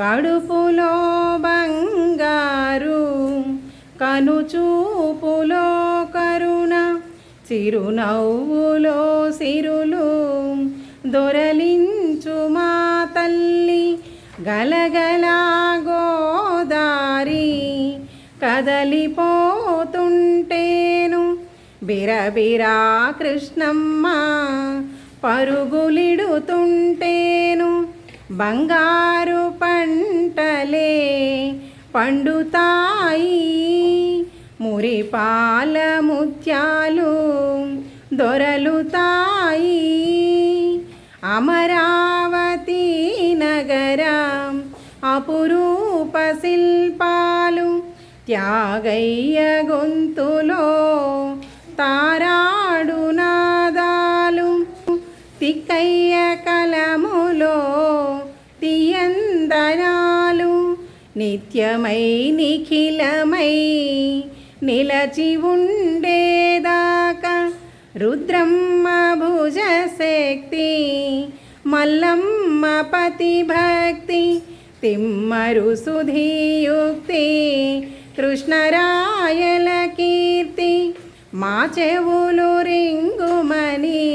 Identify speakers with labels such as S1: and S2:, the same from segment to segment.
S1: కడుపులో బంగారు కనుచూపులో కరుణ చిరునవ్వులో సిరులు దొరలించు మా తల్లి గలగల గోదారి. కదలిపోతుంటేను బిరబిరా కృష్ణమ్మ పరుగులిడుతుంటే బంగారు పంటలే పండుతాయి. మురిపాల ముత్యాలు దొరలుతాయి. అమరావతి నగరం అపురూప శిల్పాలు త్యాగయ్య గొంతులో నిత్యమై నిఖిలమై నిలచి ఉండేదాకా రుద్రమ్మ భుజశక్తి మల్లమ్మ పతిభక్తి తిమ్మరు సుధీయుక్తి కృష్ణరాయల కీర్తి మా చెవులు రింగుమని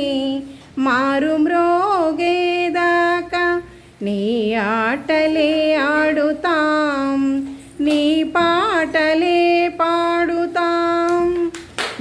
S1: మారు మ్రోగేదాకా నీ ఆటలే